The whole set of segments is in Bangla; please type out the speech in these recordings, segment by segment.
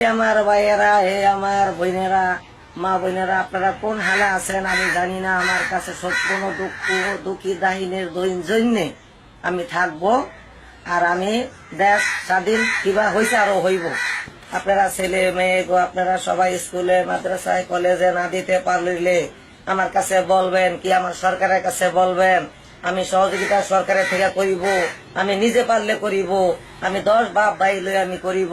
আমার ভাইয়েরা, হে আমার বোনেরা, মা বোনেরা, আপনারা কোন হালে আছেন আমি জানি না। আমার কাছে কোনো দুঃখ দুঃখী দাহিনের দৈন জন্যে আমি থাকব আর আমি দেশ স্বাধীন কিবা হয়েছে আরও হইব। আপনারা ছেলে, মেয়ে গো, আপনারা সবাই স্কুলে, মাদ্রাসায়, কলেজে না দিতে পারলে আমার কাছে বলবেন কি, আমার সরকারের কাছে বলবেন আমি সহযোগিতা সরকারের থেকে করিব, আমি নিজে পারলে করিব, আমি দশ বাপ ভাই লই আমি করিব।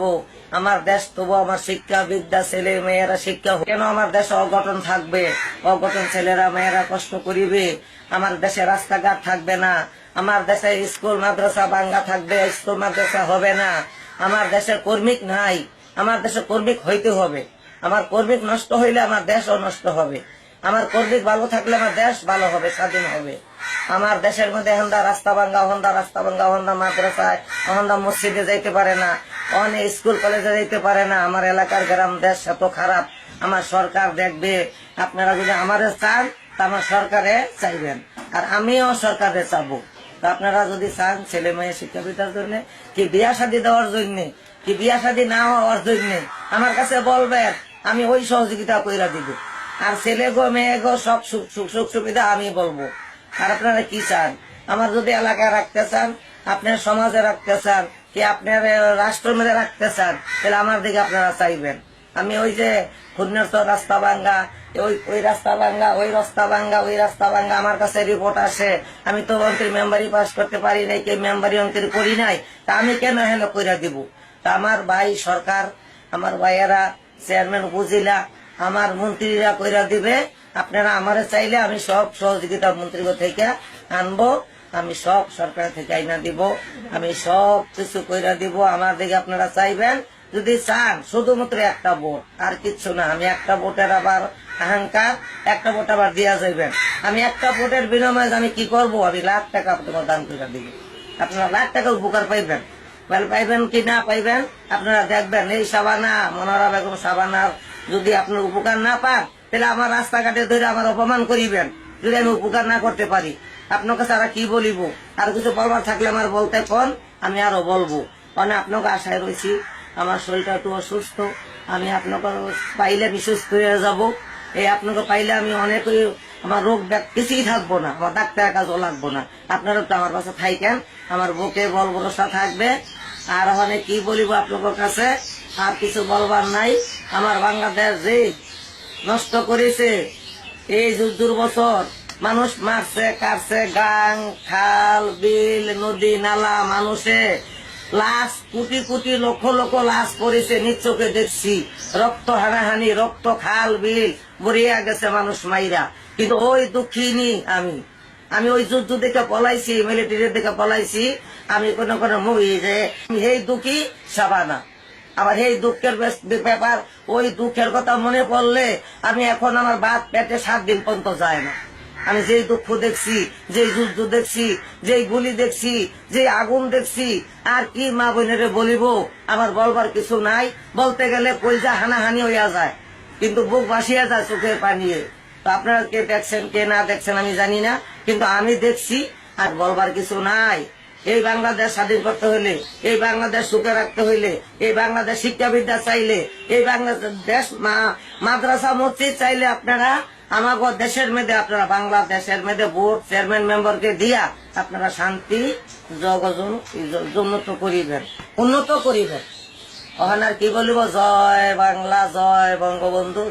আমার দেশ তবু আমার শিক্ষা, বিদ্যা, ছেলে মেয়েরা শিক্ষা কেন আমার দেশে অঘটন থাকবে? অঘটন ছেলেরা মেয়েরা কষ্ট করিবে। আমার দেশে রাস্তাঘাট থাকবে না। আমার দেশে স্কুল, মাদ্রাসা বাঙ্গা থাকবে, স্কুল, মাদ্রাসা হবে না। আমার দেশে কর্মিক নাই। আমার দেশে কর্মিক হইতে হবে। আমার কর্মিক নষ্ট হইলে আমার দেশও নষ্ট হবে। আমার কর্মিক ভালো থাকলে আমার দেশ ভালো হবে, স্বাধীন হবে। আমার দেশের মধ্যে হন্দা রাস্তা ভাঙ্গা হন্দা রাস্তা ভাঙ্গা হন্দা মাদ্রাসায় হন্দা মসজিদে যাইতে পারে না, অনেক স্কুল কলেজে যাইতে পারে না। আমার এলাকার গ্রাম দেশ এত খারাপ, আমার সরকার দেখবে। আপনারা যদি আমারে চান, তা আমার সরকারে চাইবেন। আর আমিও সরকারে চাবো। তা আপনারা যদি চান, ছেলে মেয়ে শিক্ষাবিদার জন্য, কি বিয়া শাদী দেওয়ার জন্য, কি বিয়া শাদী না হওয়ার জন্য, আমার কাছে বলবেন, আমি ওই সহযোগিতা কইরা দিব। আর ছেলে গো, মেয়ে গো, সব সুখ সুখ সুখ, সুবিধা আমি বলব। আর আপনারা কি চান? আমার যদি এলাকায় রাখতে চান, আপনার সমাজে রাখতে চান, কি আপনার রাষ্ট্র মধ্যে রাখতে চান, তাহলে আমার দিকে আপনারা চাইবেন। আমি ওই যে খুলনার তো রাস্তা ভাঙ্গা, ওই ওই রাস্তা ভাঙ্গা, ওই রাস্তা ভাঙ্গা, ওই রাস্তা ভাঙ্গা, আমার কাছে রিপোর্ট আসে। আমি তো অঙ্কের মেম্বারি পাস করতে পারি নাই, কেউ মেম্বারি অঙ্কের করি নাই, তা আমি কেন হেন কইরা দিব? তা আমার ভাই সরকার, আমার ভাইয়েরা চেয়ারম্যান উপজেলা আমার মন্ত্রীরা কইরা দিবে, আপনারা আমারে চাইলে আমি সব সহযোগিতা মন্ত্রী থেকে আনব, আমি সব সরকার থেকে আইনা দিব, আমি সব কিছু কইরা দিব, আমার দিকে আপনারা চাইবেন, যদি চান, শুধুমাত্র একটা ভোট, আর কিচ্ছু না, আমি একটা ভোটের আবার অহংকার একটা ভোট আবার দিয়া যাইবেন। আমি একটা ভোটের বিনিময়ে আমি কি করব? আমি লাখ টাকা তোমার দান করে দিব। আপনারা লাখ টাকা উপকার পাইবেন। পাইবেন কি না পাইবেন, আপনারা দেখবেন, এই সাবানা মনোরা বেগম সাবানার যদি আপনার উপকার না পান, তাহলে আমার রাস্তাঘাটে ধরে আমার অপমান করিবেন। যদি আমি উপকার না করতে পারি, আপনার কাছে আর কি বলিব? আর কিছু বলবার থাকলে আমার বলতে কন, আমি আরও বলব। মানে আপনাকে আশায় রয়েছি আমার শরীরটা একটু অসুস্থ, আমি আপনাকে পাইলে আমি সুস্থ হয়ে যাব। এই আপনাকে পাইলে আমি অনেক আমার রোগ ব্যাগ কিছুই থাকব না, আমার ডাক্তারের কাজও লাগবো না। আপনারা তো আমার কাছে থাইকেন, আমার বুকে বল ভরসা থাকবে। আর ওখানে কি বলিব আপনাদের কাছে? আর কিছু বলবার নাই। আমার বাংলাদেশ যে নষ্ট করেছে, এই যুদ্ধর বছর মানুষ মারছে, কাটছে, গাং, খাল, বিল, নদী, নালা, মানুষে লাশ, কোটি কোটি লক্ষ লক্ষ লাশ পড়েছে নিচকে দেখছি। রক্ত হানাহানি, রক্ত, খাল, বিল, মরিয়া গেছে মানুষ মাইরা। কিন্তু ওই দুঃখিনী আমি। আমি ওই যুদ্ধ দেখে পলাইছি মিলিটারি দেখে পলাইছি, আমি কোন কোন মুভি যে এই দুঃখী সাবানা। আবার এই দুঃখের ব্যাপার, ওই দুঃখের কথা মনে পড়লে আমি এখন আমার বাদ পেটে সাত দিন পর্যন্ত যায় না। আমি যেই দুঃখ দেখছি, যেই যুদ্ধ দেখছি, যেই গুলি দেখছি, যেই আগুন দেখছি, আর কি মা বোনেরে বলিব, আমার বলবার কিছু নাই। বলতে গেলে পয়সা হানাহানি হইয়া যায়, কিন্তু বুক ভাসিয়া যায় চোখের পানিয়ে। তো আপনারা কে দেখছেন, কে না দেখছেন আমি জানি না, কিন্তু আমি দেখছি আর বলবার কিছু নাই। এই বাংলাদেশ স্বাধীন করতে হইলে, এই বাংলাদেশ সুখে রাখতে হইলে, এই বাংলাদেশ শিক্ষাবিদ্যা চাইলে, এই বাংলাদেশ মাদ্রাসা মসজিদ চাইলে আপনারা আমাকে দেশের মধ্যে আপনারা বাংলাদেশের মধ্যে বোর্ড চেয়ারম্যান মেম্বারকে দিয়া আপনারা শান্তি জগজন উন্নত করিবেন উন্নত করিবেন। ওখানে আর কি বলিব? জয় বাংলা, জয় বঙ্গবন্ধু।